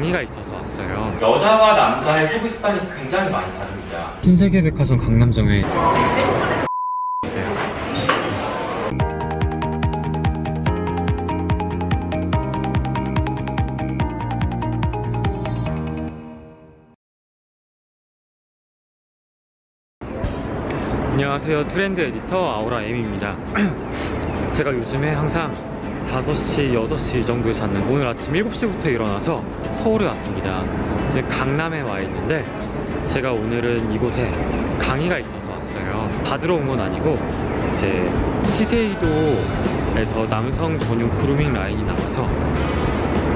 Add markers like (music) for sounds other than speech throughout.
강의가 있어서 왔어요. 여자와 남자의 소비 습관이 굉장히 많이 다릅니다. 신세계 백화점 강남점에 안녕하세요 트렌드 에디터 아우라 M입니다 (clears throat) 제가 요즘에 항상 5시, 6시 정도에 자는 오늘 아침 7시부터 일어나서 서울에 왔습니다. 이제 강남에 와 있는데 제가 오늘은 이곳에 강의가 있어서 왔어요. 받으러 온 건 아니고 이제 시세이도에서 남성 전용 그루밍 라인이 나와서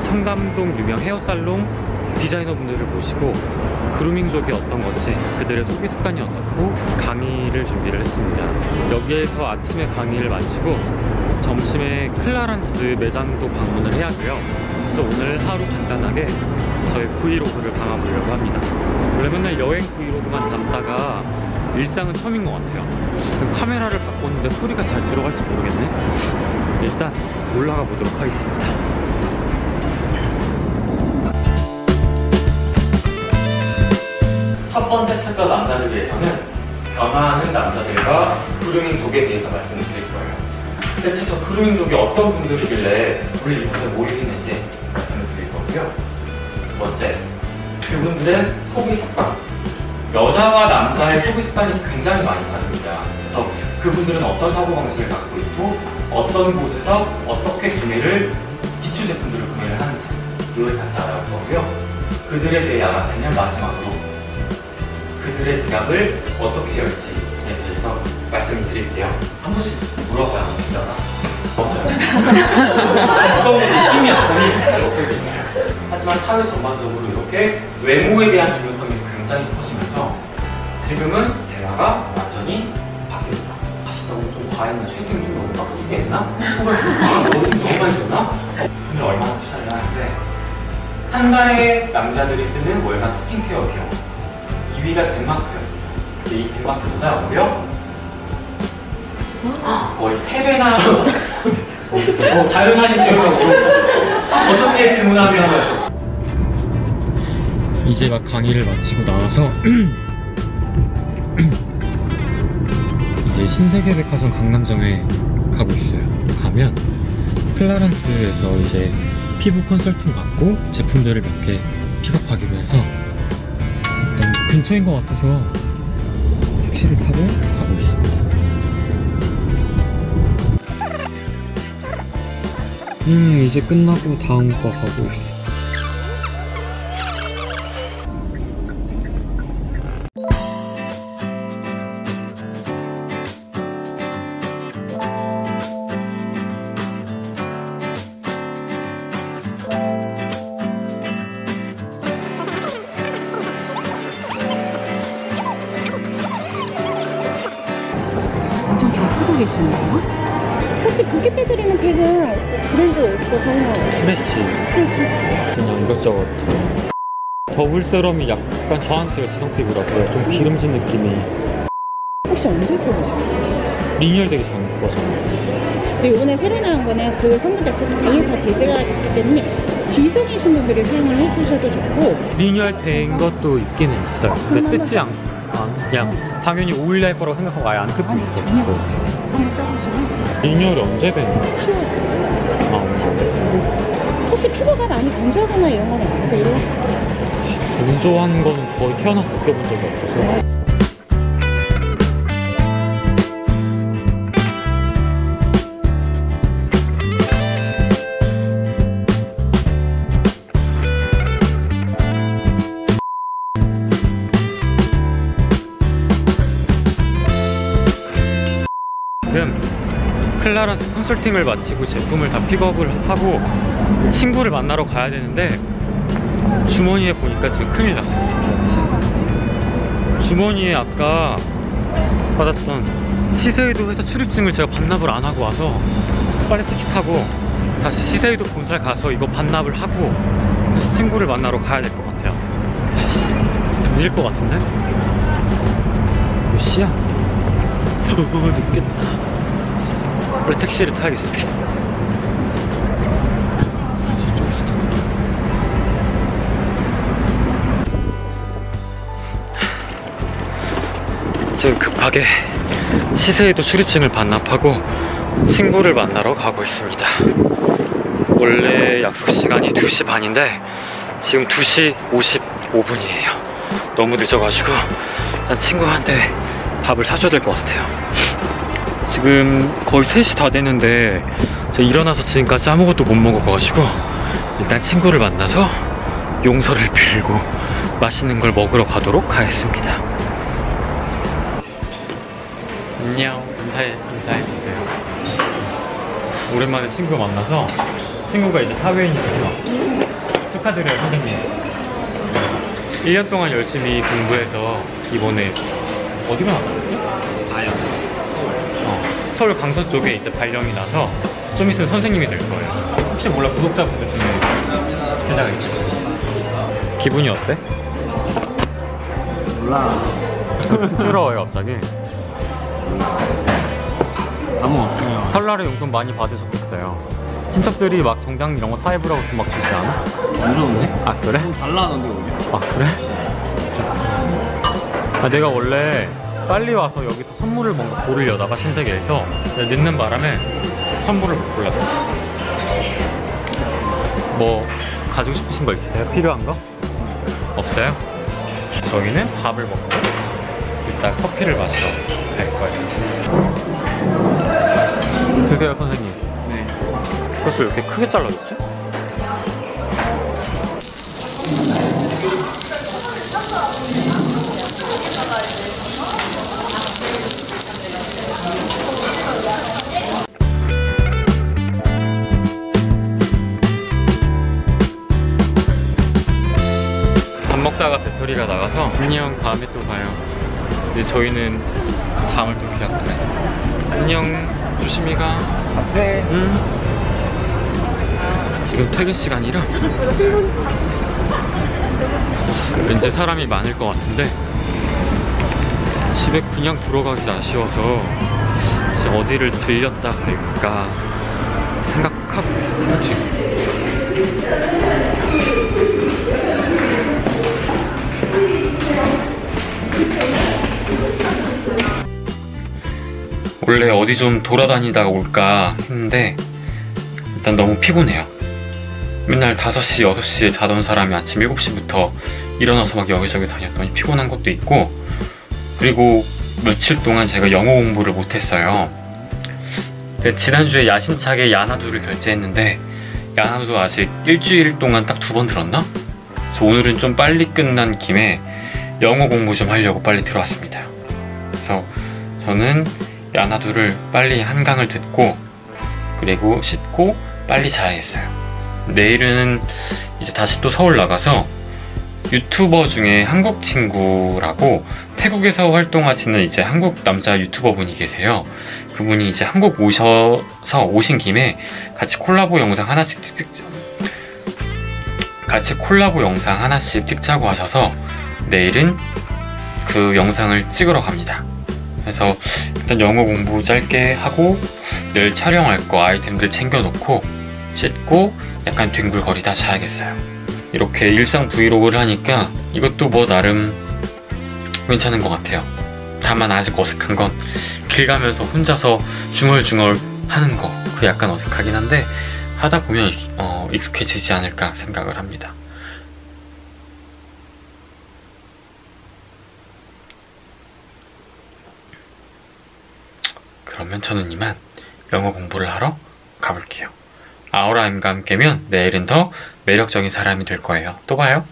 청담동 유명 헤어살롱 디자이너분들을 모시고 그루밍족이 어떤 건지 그들의 소비 습관이 어떻고 강의를 준비를 했습니다. 여기에서 아침에 강의를 마치고 점심에 클라란스 매장도 방문을 해야 돼요. 그래서 오늘 하루 간단하게 저의 브이로그를 담아보려고 합니다. 원래 맨날 여행 브이로그만 담다가 일상은 처음인 것 같아요. 카메라를 오는데 소리가 잘 들어갈지 모르겠네. 일단 올라가 보도록 하겠습니다. 첫 번째 챕터 남자를 위해서는 변화하는 남자들과 그루밍족에 대해서 말씀을 드릴 거예요. 대체 저 그루밍족이 어떤 분들이길래 우리 이곳에 모이는지 말씀을 드릴 거고요. 두 번째, 그분들의 소비 습관. 여자와 남자의 소비 습관이 굉장히 많이 다릅니다. 그래서 그분들은 어떤 사고방식을 갖고 있고 어떤 곳에서 어떻게 구매를 기초 제품들을 구매를 하는지 이걸 같이 알아볼 거고요. 그들에 대해 알았으면 마지막으로 그들의 지갑을 어떻게 열지에 대해서 말씀을 드릴게요. 한 번씩 물어봐야 합니다. 맞아요. 어떤 분이 힘이 되나요? 하지만 사회 전반적으로 이렇게 외모에 대한 중요성이 굉장히 커지면서 지금은 대화가 완전히 바뀝니다. 하시다고 좀 과했나? 쉐이팅 좀 너무 빡치게 했나? 머리 너무 많이 줬나? 오늘 얼마나 투자를 하는데 한 달에 남자들이 쓰는 월간 스킨케어 비용 2위가 덴마크였어요. 근데 이 덴마크보다 무려 거의 3배나 어, 자연사진 때문에 어떻게 질문하면 (laughs) 이제 막 강의를 마치고 나와서 (clears throat) 이제 신세계백화점 강남점에 가고 있어요. 가면 클라란스에서 이제 피부 컨설팅 받고 제품들을 몇 개 픽업하기로 해서 근처인 것 같아서 택시를 타고 가고 있습니다. 음 이제 끝나고 다음 거 가고 있어. 잘 쓰고 계시는데요? 혹시 붓기 빼드리는 팩은 브랜드 어디서 사용하세요? 프레쉬 프레시? 그냥 이것저것 더블 세럼이 약간 저한테가 지성 피부라서 좀 기름진 느낌이 혹시 언제 써보셨어요? 리뉴얼 되게 잘 먹어서 근데 이번에 새로 나온 거는 그 성분 자체가 아예 다 배제가 됐기 때문에 지성이신 분들이 사용을 해주셔도 좋고 리뉴얼 된 것도 있기는 있어요 근데 그러면은- 뜯지 않, 않 그냥 당연히 오일 날 거라고 생각하고 아예 안 뜯고 아니 전혀 없지. 한번 써보시면 리뉴얼이 언제 된 거야? 10월 아, 혹시 피부가 많이 건조하거나 이런 건 없으세요? 건조한 거는 거의 태어나서 느껴본 적이 없어서. 지 컨설팅을 마치고 제품을 다 픽업을 하고 친구를 만나러 가야 되는데 주머니에 보니까 지금 큰일 났어요. 주머니에 아까 받았던 시세이도 회사 출입증을 제가 반납을 안 하고 와서 빨리 택시 타고 다시 시세이도 본사에 가서 이거 반납을 하고 친구를 만나러 가야 될 것 같아요. 아이씨, 늦을 것 같은데? 몇 시야? (laughs) 너무 늦겠다. 빨리 택시를 타야겠어 지금 급하게 시세에도 출입증을 반납하고 친구를 만나러 가고 있습니다. 원래 약속 시간이 2시 반인데 지금 2시 55분이에요. 너무 늦어가지고 난 친구한테 밥을 사줘야 될 것 같아요. 지금 거의 3시 다 됐는데 제가 일어나서 지금까지 아무것도 못 먹어가지고 일단 친구를 만나서 용서를 빌고 맛있는 걸 먹으러 가도록 하겠습니다. 안녕 인사해 인사해 주세요. 오랜만에 친구 만나서 친구가 이제 사회인이셔서 축하드려요 선생님. 1년 동안 열심히 공부해서 이번에 어디가. 어, 서울 강서 쪽에 이제 발령이 나서 좀 있으면 선생님이 될 거예요. 혹시 몰라 구독자분들 중에 제자가 있어요. 기분이 어때? 몰라. 부끄러워요 갑자기. 아무 없어요. 설날에 용돈 많이 받으셨겠어요. 친척들이 막 정장 이런 거 사입으라고 돈 막 주지 않아? 안 좋은데? 아 그래? 달라던데 오늘. 아 그래? 아, 내가 원래 빨리 와서 여기서 선물을 뭔가 고르려다가 신세계에서 늦는 바람에 선물을 못 골랐어. 뭐 가지고 싶으신 거 있으세요? 필요한 거? 없어요? 저희는 밥을 먹고 이따 커피를 마시러 갈 거예요. 드세요 선생님. 네. 그것도 이렇게 크게 잘라줬지? 배터리가 나가서 안녕 다음에 또 봐요. 이제 저희는 다음을 또 기약하네 안녕 조심히 가. 네. 응. 지금 퇴근 시간이라. 왠지 사람이 많을 것 같은데. 집에 그냥 들어가기 아쉬워서 어디를 들렸다 갈까 생각하고 있어요 원래 어디 좀 돌아다니다가 올까 했는데 일단 너무 피곤해요. 맨날 5시, 6시에 자던 사람이 아침 7시부터 일어나서 막 여기저기 다녔더니 피곤한 것도 있고 그리고 며칠 동안 제가 영어 공부를 못했어요. 지난주에 야심차게 야나두를 결제했는데 야나두 아직 일주일 동안 딱 두 번 들었나? 그래서 오늘은 좀 빨리 끝난 김에 영어 공부 좀 하려고 빨리 들어왔습니다. 그래서 저는 야나두를 빨리 한강을 듣고 그리고 씻고 빨리 자야겠어요. 내일은 이제 다시 또 서울 나가서 유튜버 중에 한국 친구라고 태국에서 활동하시는 이제 한국 남자 유튜버 분이 계세요. 그분이 이제 한국 오셔서 오신 김에 같이 콜라보 영상 하나씩 찍 같이 콜라보 영상 하나씩 찍자고 하셔서 내일은 그 영상을 찍으러 갑니다. 그래서 일단 영어 공부 짧게 하고 내일 촬영할 거 아이템들 챙겨놓고 씻고 약간 뒹굴거리다 자야겠어요. 이렇게 일상 브이로그를 하니까 이것도 뭐 나름 괜찮은 것 같아요. 다만 아직 어색한 건 길 가면서 혼자서 중얼중얼 하는 거. 그 약간 어색하긴 한데 하다 보면 익- 어, 익숙해지지 않을까 생각을 합니다. 이만 영어 공부를 하러 가볼게요. 아우라임과 함께면 내일은 더 매력적인 사람이 될 거예요. 또 봐요.